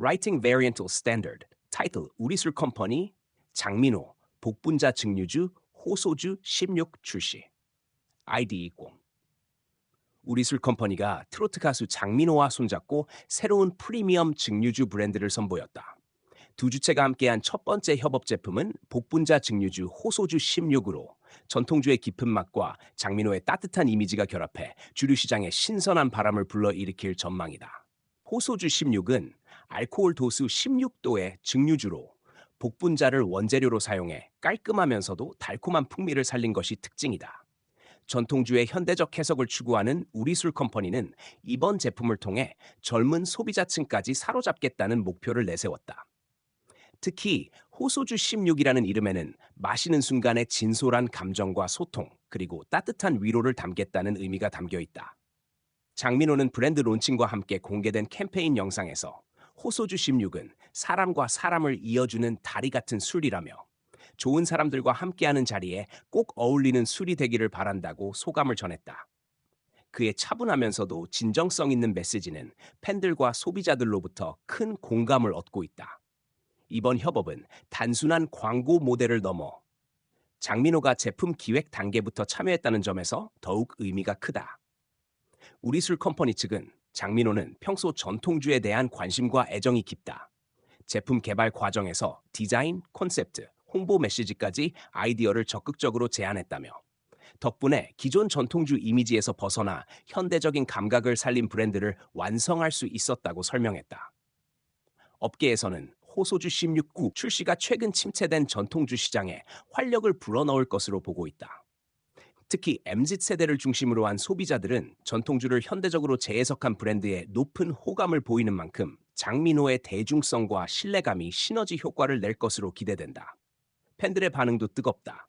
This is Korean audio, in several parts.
Writing Variental Standard. 타이틀 우리술 컴퍼니. 장민호 복분자 증류주. 호소주 16 출시. 아이디 20 우리술 컴퍼니가 트로트 가수 장민호와 손잡고 새로운 프리미엄 증류주 브랜드를 선보였다. 두 주체가 함께한 첫 번째 협업 제품은 복분자 증류주 호소주 16으로 전통주의 깊은 맛과 장민호의 따뜻한 이미지가 결합해 주류 시장에 신선한 바람을 불러일으킬 전망이다. 호소주 16은 알코올 도수 16도의 증류주로 복분자를 원재료로 사용해 깔끔하면서도 달콤한 풍미를 살린 것이 특징이다. 전통주의 현대적 해석을 추구하는 우리술 컴퍼니는 이번 제품을 통해 젊은 소비자층까지 사로잡겠다는 목표를 내세웠다. 특히 호소주 16이라는 이름에는 마시는 순간의 진솔한 감정과 소통, 그리고 따뜻한 위로를 담겠다는 의미가 담겨 있다. 장민호는 브랜드 론칭과 함께 공개된 캠페인 영상에서 호소주 16은 사람과 사람을 이어주는 다리 같은 술이라며 좋은 사람들과 함께하는 자리에 꼭 어울리는 술이 되기를 바란다고 소감을 전했다. 그의 차분하면서도 진정성 있는 메시지는 팬들과 소비자들로부터 큰 공감을 얻고 있다. 이번 협업은 단순한 광고 모델을 넘어 장민호가 제품 기획 단계부터 참여했다는 점에서 더욱 의미가 크다. 우리 술 컴퍼니 측은 장민호는 평소 전통주에 대한 관심과 애정이 깊다. 제품 개발 과정에서 디자인, 콘셉트, 홍보 메시지까지 아이디어를 적극적으로 제안했다며 덕분에 기존 전통주 이미지에서 벗어나 현대적인 감각을 살린 브랜드를 완성할 수 있었다고 설명했다. 업계에서는 호소주 16구 출시가 최근 침체된 전통주 시장에 활력을 불어넣을 것으로 보고 있다. 특히 MZ 세대를 중심으로 한 소비자들은 전통주를 현대적으로 재해석한 브랜드에 높은 호감을 보이는 만큼 장민호의 대중성과 신뢰감이 시너지 효과를 낼 것으로 기대된다. 팬들의 반응도 뜨겁다.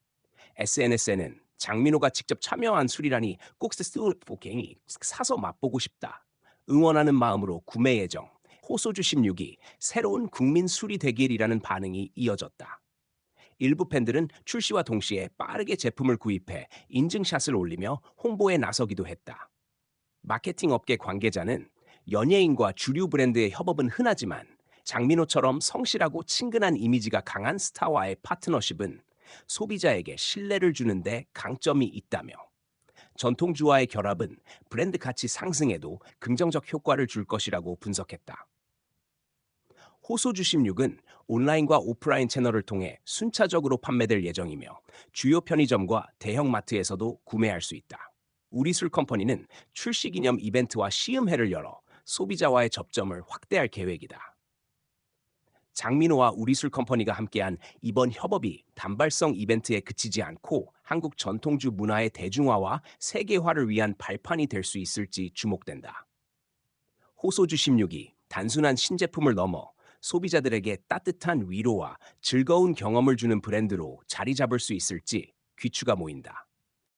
SNS에는 장민호가 직접 참여한 술이라니 꼭 스스로보갱이 사서 맛보고 싶다. 응원하는 마음으로 구매 예정. 호소주 16이 새로운 국민 술이 되길이라는 반응이 이어졌다. 일부 팬들은 출시와 동시에 빠르게 제품을 구입해 인증샷을 올리며 홍보에 나서기도 했다. 마케팅 업계 관계자는 연예인과 주류 브랜드의 협업은 흔하지만 장민호처럼 성실하고 친근한 이미지가 강한 스타와의 파트너십은 소비자에게 신뢰를 주는데 강점이 있다며 전통주와의 결합은 브랜드 가치 상승에도 긍정적 효과를 줄 것이라고 분석했다. 호소주 16은 온라인과 오프라인 채널을 통해 순차적으로 판매될 예정이며 주요 편의점과 대형 마트에서도 구매할 수 있다. 우리 술 컴퍼니는 출시 기념 이벤트와 시음회를 열어 소비자와의 접점을 확대할 계획이다. 장민호와 우리 술 컴퍼니가 함께한 이번 협업이 단발성 이벤트에 그치지 않고 한국 전통주 문화의 대중화와 세계화를 위한 발판이 될 수 있을지 주목된다. 호소주 16이 단순한 신제품을 넘어 소비자들에게 따뜻한 위로와 즐거운 경험을 주는 브랜드로 자리 잡을 수 있을지 귀추가 모인다.